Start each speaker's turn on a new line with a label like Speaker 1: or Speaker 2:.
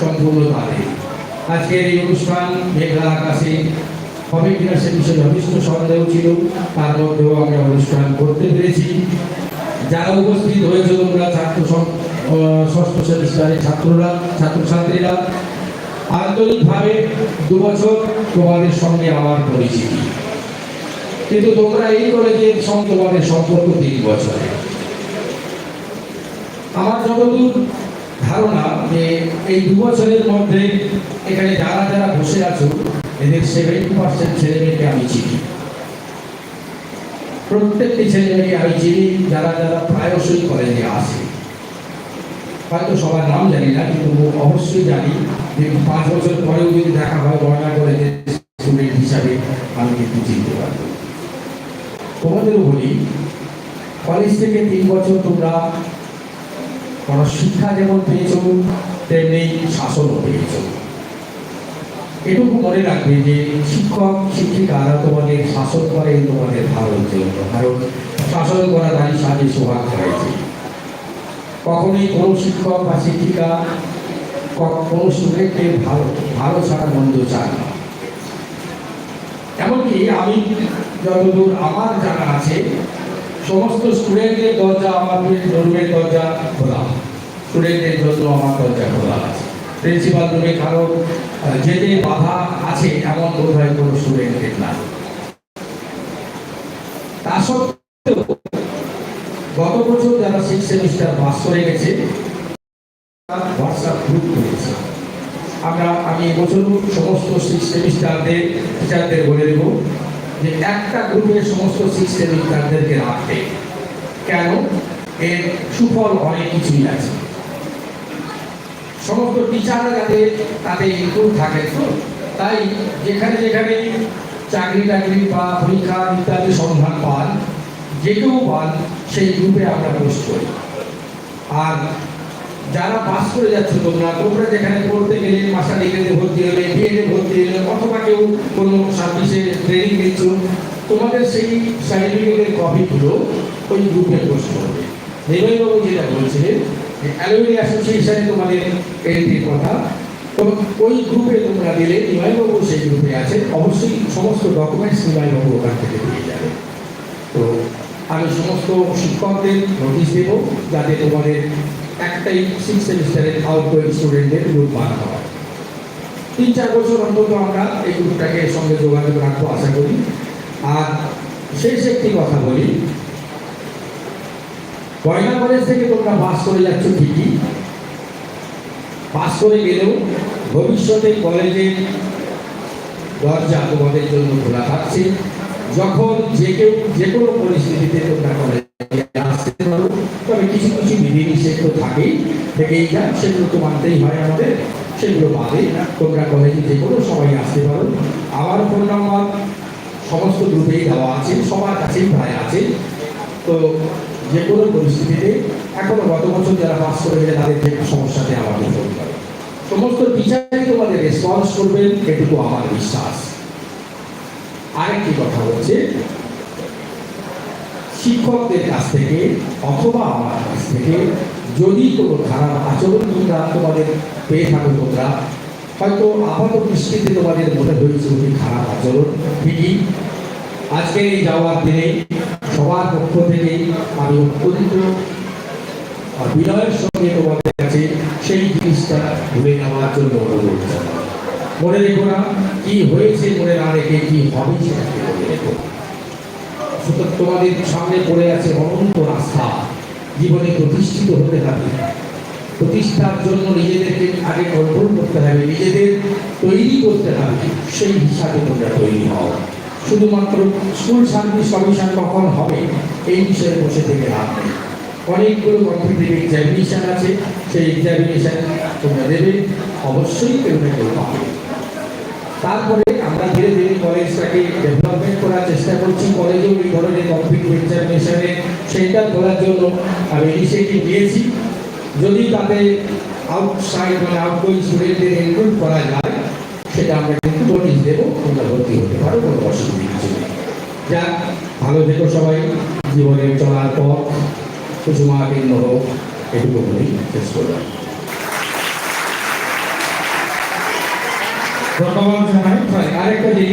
Speaker 1: সম্পূর্ণ তাদের আজকের এই অনুষ্ঠান মেঘলা আকাশে হবে কিনা সে বিষয়ে যথেষ্ট সন্দেহ ছিল, তার মধ্যেও আমরা অনুষ্ঠান করতে পেরেছি। যারা উপস্থিত হয়েছে তোমরা, ছাত্র ষষ্ঠ সেমিস্টারের ছাত্ররা, ছাত্রছাত্রীরা, আন্তরিকভাবে দু বছর তোমাদের সঙ্গে আমার পরিচিতি। কিন্তু তোমরা এই কলেজের সঙ্গে তোমাদের সম্পর্ক তিন বছরে আমার যতদূর ধারণা যে এই দু বছরের মধ্যে এখানে যারা যারা বসে আছো, এদের সেভেন্টি পার্সেন্ট ছেলে মেয়েকে আমি চিনি। প্রত্যেকটি ছেলে মেয়েকে আমি চিনি, যারা যারা প্রায়শই কলেজে আসে। হয়তো সবার নাম জানি না, কিন্তু অবশ্যই জানি যে পাঁচ বছর পরেও যদি দেখা হয় বর্ণা কলেজের স্টুডেন্ট হিসাবে আমি কিন্তু চিনতে পারব। তোমাদেরও বলি, কলেজ থেকে তিন বছর তোমরা কোনো শিক্ষা যেমন পেয়েছ, তেমনি শাসনও পেয়েছ। এটুকু মনে রাখবে যে শিক্ষক, শিক্ষিকারা তোমাদের শাসন করে, তোমাদের ভালোর জন্য কারণ শাসন করা তারই সাথে সোহাগ হয়েছে কখনোই কোনো শিক্ষক বা শিক্ষিকা কোনো স্টুডেন্টকে ভালো ভালো ছাড়া মন্দ চায় না। এমনকি আমি যতদূর আমার জানা আছে, সমস্ত স্টুডেন্টের দরজা আমার রুমের দরজা খোলা স্টুডেন্টের জন্য আমার দরজা খোলা আছে কারও যেতে বাধা আছে, এমন বোধ কোনো স্টুডেন্টের না তা সত্ত্বেও, গত বছর যারা সিক্স সেমিস্টার পাস করে গেছে হোয়াটসঅ্যাপ গ্রুপ করেছে। আমরা, আমি এবছর সমস্ত সিক্স সেমিস্টারদের টিচারদের বলে দেবো যে একটা গ্রুপে সমস্ত সিক্স সেমিস্টারদেরকে রাখতে। কেন? এর সুফল অনেক কিছুই আছে। সমস্ত টিচাররা যাতে তাতে ইনক্লুড থাকে। তো তাই যেখানে যেখানে চাকরি টাকরি বা পরীক্ষা ইত্যাদি সন্ধান পান যে কেউ পান, সেই গ্রুপে আমরা পোস্ট করি। আর যারা পাস করে যাচ্ছে তোমরা তোমরা যেখানে পড়তে গেলে মাস্টার ডিগ্রিতে ভর্তি হলে বিএডে ভর্তি হলে, অথবা কেউ কোনো সার্ভিসে ট্রেনিং নিচ্ছ, তোমাদের সেই সার্টিফিকেটের কপিগুলো ওই গ্রুপে পোস্ট করবে। নির্মলবাবু যেটা বলছিলেন অ্যালুমিনি অ্যাসোসিয়েশনে তোমাদের এন্ট্রির কথা। তো ওই গ্রুপে তোমরা দিলে নিমাইবাবু সেই গ্রুপে আছে অবশ্যই সমস্ত ডকুমেন্টস নিমাইবাবু ওখান থেকে পেয়ে যাবে। তো আমি সমস্ত শিক্ষকদের নোটিশ দেবো, যাতে তোমাদের একটাই সিক্স সেমিস্টারের আউটগোয়িং স্টুডেন্টদের গ্রুপ বানানো হয়। তিন চার বছর অন্তত আমরা এই গ্রুপটাকে সঙ্গে যোগাযোগ রাখব, আশা করি। আর শেষ একটি কথা বলি বয়না কলেজ থেকে তোমরা পাস করে যাচ্ছ ঠিকই। পাস করে গেলেও ভবিষ্যতে কলেজের দরজা তোমাদের জন্য খোলা থাকছে। যখন যে কেউ যে কোনো পরিস্থিতিতে তোমরা আসতে পারো, তবে কিছু কিছু বিধিনিষেধ তো থাকেই। থেকেই যায় সেগুলো তো মানতেই হয় আমাদের। সেগুলো বাদে তোমরা কলেজে যে কোনো সময় আসতে পারো। আমার ফোন নাম্বার সমস্ত গ্রুপেই দেওয়া আছে, সবার কাছেই প্রায় আছে। তো যে কোনো পরিস্থিতিতে এখনও গত বছর যারা পাস করে গেলে তাদের যে সমস্যাতে আমাকে ফোন করে সমস্ত টিচারই তোমাদের রেসপন্স করবেন, এটুকু আমার বিশ্বাস। আরেকটি কথা হচ্ছে, শিক্ষকদের কাছ থেকে অথবা আমার কাছ থেকে যদি কোনো খারাপ আচরণ তোমরা তোমাদের পেয়ে থাকো তোমরা, হয়তো আপাত দৃষ্টিতে তোমাদের মনে হয়েছে খারাপ আচরণ, ঠিকই। আজকে এই যাওয়ার দিনে সবার পক্ষ থেকে আমি অত্যন্ত বিনয়ের সঙ্গে তোমাদের কাছে সেই জিনিসটা ভুলে নেওয়ার জন্য অনুরোধ মনে রেখো না, কি হয়েছে মনে না রেখে কি হবে সেটাকে তোমাদের সামনে পড়ে আছে অনন্ত রাস্তা। জীবনে প্রতিষ্ঠিত হতে হবে। প্রতিষ্ঠার জন্য নিজেদেরকে আগে কন্ট্রোল করতে হবে, নিজেদের তৈরি করতে হবে, সেই হিসাবে তোমরা তৈরি হও। শুধুমাত্র স্কুল সার্ভিস কমিশন কখন হবে, এই বিষয়ে বসে থেকে লাভ নেই। অনেকগুলো কম্পিটিটিভ এক্সামিনেশন আছে, সেই এক্সামিনেশন তোমরা দেবে, অবশ্যই কেউ না কেউ পাবে তারপরে আমরা ধীরে ধীরে কলেজটাকে ডেভেলপমেন্ট করার চেষ্টা করছি। কলেজেও এই ধরনের কম্পিটিভ এক্সামিনেশনে সেন্টার করার জন্য আমি ইনিশিয়েটিভ নিয়েছি। যদি তাতে আউটসাইড মানে আউটগোয়িং স্টুডেন্টদের এনরোল করা যায়, সেটা আমরা যাক, ভালো থেকো সবাই, জীবনে চলার পর কুসুমাকীর্ণ হোক এটুকু বলেই শেষ করলাম।
Speaker 2: ধন্যবাদ
Speaker 1: আরেকটা জিনিস